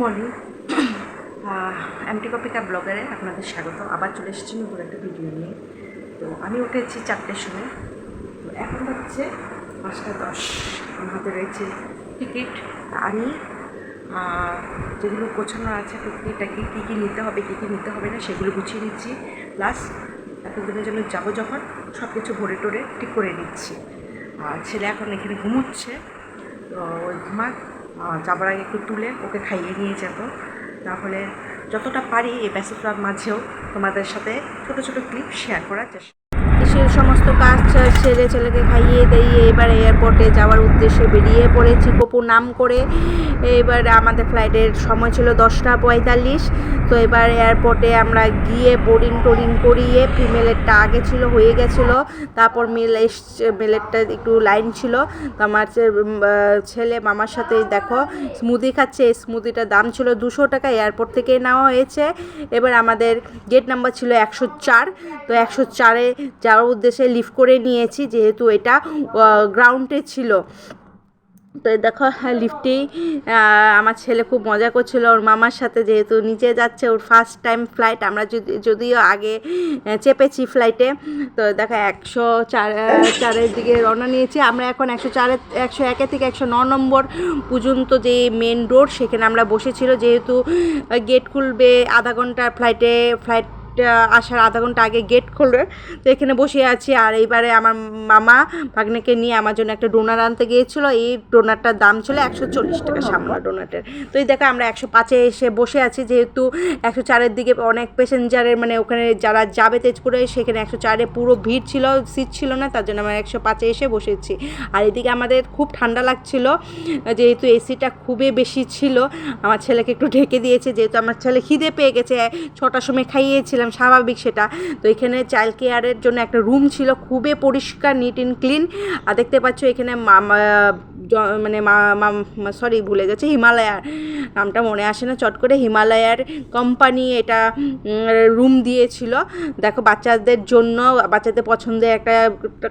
Morning. MT কপিকা ব্লগারে আপনাদের স্বাগত। আবার চলে এসেছি নতুন একটা ভিডিও নিয়ে। তো আমি উঠেছি চারটের সময়। তো এখন হচ্ছে পাঁচটা দশ। আমার হাতে রয়েছে টিকিট। আমি যেগুলো গোছানো আছে টুকিটাকি কী কী নিতে হবে কী কী নিতে হবে না সেগুলো গুছিয়ে নিচ্ছি। প্লাস এতদিনের জন্য যাব যখন সব কিছু ভরে টোরে ঠিক করে নিচ্ছি। আর ছেলে এখন এখানে ঘুমোচ্ছে। তো ওই আহ, যাবার আগে একটু তুলে ওকে খাইয়ে নিয়ে যেত তাহলে যতটা পারি এই ব্যস্ততার মাঝেও তোমাদের সাথে ছোট ছোট ক্লিপ শেয়ার করার চেষ্টা সমস্ত কাজ সেরে ছেলেকে খাইয়ে দিয়ে এবার এয়ারপোর্টে যাওয়ার উদ্দেশ্যে বেরিয়ে পড়েছি কপু নাম করে। এবার আমাদের ফ্লাইটের সময় ছিল দশটা পঁয়তাল্লিশ। তো এবার এয়ারপোর্টে আমরা গিয়ে বোর্ডিং টোডিং করিয়ে ফিমেলেরটা আগে ছিল, হয়ে গেছিল। তারপর মেল এসছে মেলেরটা একটু লাইন ছিল। তো আমার ছেলে মামার সাথে দেখো স্মুদি খাচ্ছে, এই স্মুদিটার দাম ছিল দুশো টাকা এয়ারপোর্ট থেকে নেওয়া হয়েছে। এবার আমাদের গেট নাম্বার ছিল একশো চার। তো একশো চারে যাওয়ার উদ্দেশ্যে লিফট করে নিয়েছি, যেহেতু এটা গ্রাউন্ডে ছিল। তো দেখো হ্যাঁ লিফটেই আমার ছেলে খুব মজা করছিল, ওর মামার সাথে যেহেতু নিচে যাচ্ছে, ওর ফার্স্ট টাইম ফ্লাইট আমরা যদি, যদিও আগে চেপেছি ফ্লাইটে তো দেখো, একশো চার চারের দিকে রওনা নিয়েছি। আমরা এখন একশো চারের, একশো একে থেকে একশো ন নম্বর পর্যন্ত যে মেন রোড সেখানে আমরা বসেছিল, যেহেতু গেট খুলবে আধা ঘণ্টার ফ্লাইটে ফ্লাইট আসার আধা ঘণ্টা আগে গেট খুলবে। তো এখানে বসে আছি। আর এইবারে আমার মামা ভাগ্নেকে নিয়ে আমার জন্য একটা ডোনার আনতে গিয়েছিল। এই ডোনারটার দাম ছিল একশো চল্লিশ টাকা সামলা ডোনাটের। তো এই দেখো, আমরা একশো পাঁচে এসে বসে আছি। যেহেতু একশো চারের দিকে অনেক প্যাসেঞ্জারের মানে ওখানে যারা যাবে তেজপুরে, সেখানে একশো চারে পুরো ভিড় ছিল সিট ছিল না। তার জন্য আমরা একশো পাঁচে এসে বসেছি। আর এদিকে আমাদের খুব ঠান্ডা লাগছিল। যেহেতু এসিটা খুবই বেশি ছিল, আমার ছেলেকে একটু ঢেকে দিয়েছে। যেহেতু আমার ছেলে খিদে পেয়ে গেছে, ছটার সময় খাইয়েছিলাম। স্বাভাবিক সেটা। তো এখানে চাইল্ড কেয়ারের জন্য একটা রুম ছিল, খুবই পরিষ্কার নিট অ্যান্ড ক্লিন আর দেখতে পাচ্ছ এখানে মানে সরি ভুলে গেছে, হিমালয়ার। নামটা মনে আসে না, চট করে হিমালয়ার কোম্পানি এটা রুম দিয়েছিল। দেখো, বাচ্চাদের জন্য, বাচ্চাদের পছন্দের একটা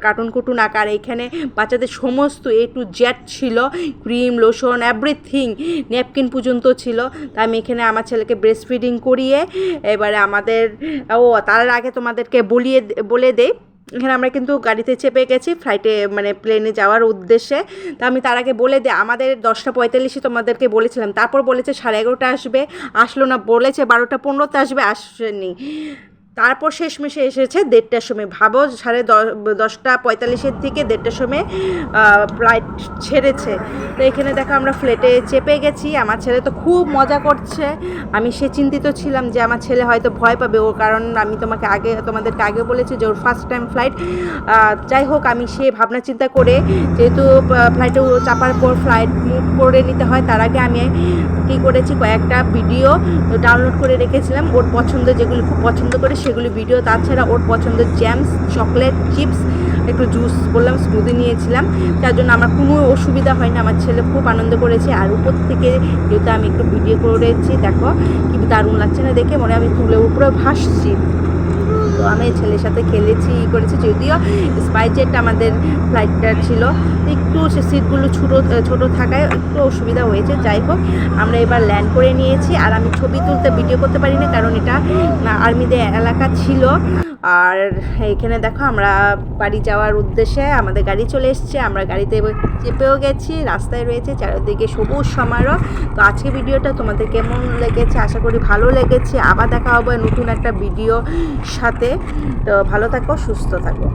কার্টুন কুটুন আকার, এখানে বাচ্চাদের সমস্ত এ টু জেড ছিল ক্রিম লোশন এভরিথিং ন্যাপকিন পর্যন্ত ছিল। তা আমি এখানে আমার ছেলেকে ব্রেস্ট ফিডিং করিয়ে, এবারে আমাদের, ও, তার আগে তোমাদেরকে বলিয়ে, বলে দেই। এখানে আমরা কিন্তু গাড়িতে চেপে গেছি ফ্লাইটে মানে প্লেনে যাওয়ার উদ্দেশ্যে। তা আমি তার আগে বলে দিই আমাদের দশটা পঁয়তাল্লিশে তোমাদেরকে বলেছিলাম। তারপর বলেছে সাড়ে এগারোটা আসবে, আসলো না, বলেছে বারোটা পনেরোতে আসবে, আসেনি। তারপর শেষমেশে এসেছে দেড়টার সময়। ভাবো, সাড়ে দশটা পঁয়তাল্লিশের থেকে দেড়টার সময় ফ্লাইট ছেড়েছে। তো এখানে দেখো আমরা ফ্লাইটে চেপে গেছি। আমার ছেলে তো খুব মজা করছে। আমি সে চিন্তিত ছিলাম যে আমার ছেলে হয়তো ভয় পাবে। ও কারণ আমি তোমাকে আগে, তোমাদেরকে আগে বলেছি যে ওর ফার্স্ট টাইম ফ্লাইট যাই হোক, আমি সে ভাবনা চিন্তা করে যেহেতু ফ্লাইটে চাপার পর ফ্লাইট মুভ করে নিতে হয়, তার আগে আমি কী করেছি, কয়েকটা ভিডিও ডাউনলোড করে রেখেছিলাম। ওর পছন্দ যেগুলি খুব পছন্দ করে সেগুলি ভিডিও তাছাড়া ওর পছন্দের জ্যামস চকলেট চিপস একটু জুস বললাম স্মুদি নিয়েছিলাম। তার জন্য আমার কোনো অসুবিধা হয়নি, আমার ছেলে খুব আনন্দ করেছে। আর উপর থেকে যেহেতু আমি একটু ভিডিও করেছি, দেখো কি দারুণ লাগছে না দেখে, মনে হয় আমি তুলে উপরে ভাসছি। তো আমি ছেলের সাথে খেলেছি, ই করেছি, যদিও স্পাইজেটটা আমাদের ফ্লাইটটা ছিল। একটু সিটগুলো ছোটো ছোটো থাকায় একটু অসুবিধা হয়েছে। যাই হোক, আমরা এবার ল্যান্ড করে নিয়েছি। আর আমি ছবি তুলতে ভিডিও করতে পারি না, কারণ এটা আর্মিদের এলাকা ছিল। আর এখানে দেখো, আমরা বাড়ি যাওয়ার উদ্দেশ্যে আমাদের গাড়ি চলে এসছে। আমরা গাড়িতে চেপেও গেছি, রাস্তায় রয়েছে, চারিদিকে সবুজ সমারোহ। তো আজকে ভিডিওটা তোমাদের কেমন লেগেছে? আশা করি ভালো লেগেছে। আবার দেখা হবে নতুন একটা ভিডিও সাথে। তো ভালো থাকো, সুস্থ থাকো।